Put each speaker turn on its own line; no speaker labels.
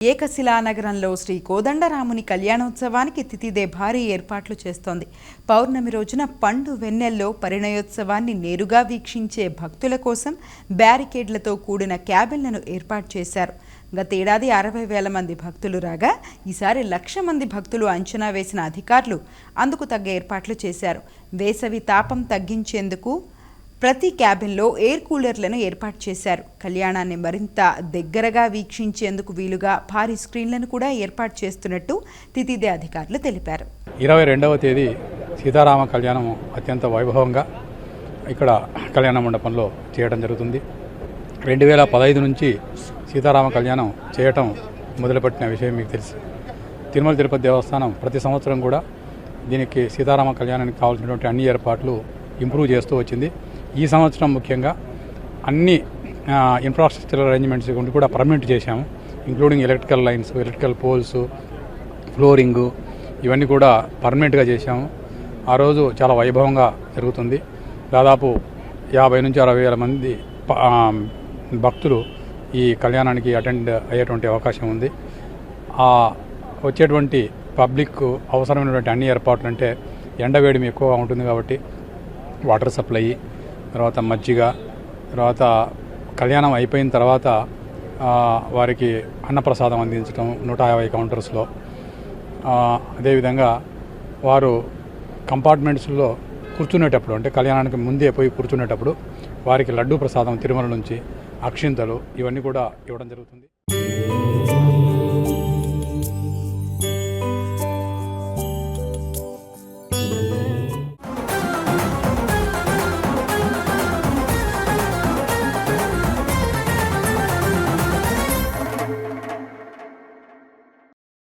ఏకశిలానగరంలో శ్రీ కోదండరాముని కళ్యాణోత్సవానికి తితిదే భారీ ఏర్పాట్లు చేస్తోంది. పౌర్ణమి రోజున పండు వెన్నెల్లో పరిణయోత్సవాన్ని నేరుగా వీక్షించే భక్తుల కోసం బ్యారికేడ్లతో కూడిన క్యాబిన్లను ఏర్పాటు చేశారు. గతేడాది అరవై వేల మంది భక్తులు రాగా ఈసారి లక్ష మంది భక్తులు అంచనా వేసిన అధికారులు అందుకు తగ్గ ఏర్పాట్లు చేశారు. వేసవి తాపం తగ్గించేందుకు ప్రతి క్యాబిన్లో ఎయిర్ కూలర్లను ఏర్పాటు చేశారు. కళ్యాణాన్ని మరింత దగ్గరగా వీక్షించేందుకు వీలుగా భారీ స్క్రీన్లను కూడా ఏర్పాటు చేస్తున్నట్టు తితిదే అధికారులు తెలిపారు.
ఇరవై రెండవ తేదీ సీతారామ కళ్యాణం అత్యంత వైభవంగా ఇక్కడ కళ్యాణ మండపంలో చేయడం జరుగుతుంది. రెండు వేల పదహైదు నుంచి సీతారామ కళ్యాణం చేయటం మొదలుపెట్టిన విషయం మీకు తెలుసు. తిరుమల తిరుపతి దేవస్థానం ప్రతి సంవత్సరం కూడా దీనికి సీతారామ కళ్యాణానికి కావాల్సినటువంటి అన్ని ఏర్పాట్లు ఇంప్రూవ్ చేస్తూ వచ్చింది. ఈ సంవత్సరం ముఖ్యంగా అన్ని ఇన్ఫ్రాస్ట్రక్చర్ అరేంజ్మెంట్స్ కూడా పర్మనెంట్ చేశాము. Including electrical lines electrical poles flooring ఇవన్నీ కూడా పర్మనెంట్గా చేశాము. ఆ రోజు చాలా వైభవంగా జరుగుతుంది. దాదాపు యాభై నుంచి అరవై వేల మంది భక్తులు ఈ కళ్యాణానికి అటెండ్ అయ్యేటువంటి అవకాశం ఉంది. ఆ వచ్చేటువంటి పబ్లిక్ అవసరమైనటువంటి అన్ని ఏర్పాట్లు అంటే ఎండవేడిమి ఎక్కువగా ఉంటుంది కాబట్టి వాటర్ సప్లై తర్వాత మజ్జిగ తర్వాత కళ్యాణం అయిపోయిన తర్వాత వారికి అన్నప్రసాదం అందించడం నూట యాభై కౌంటర్స్లో. అదేవిధంగా వారు కంపార్ట్మెంట్స్లో కూర్చునేటప్పుడు అంటే కళ్యాణానికి ముందే పోయి కూర్చునేటప్పుడు వారికి లడ్డూ ప్రసాదం తిరుమల నుంచి అక్షింతలు ఇవన్నీ కూడా ఇవ్వడం జరుగుతుంది.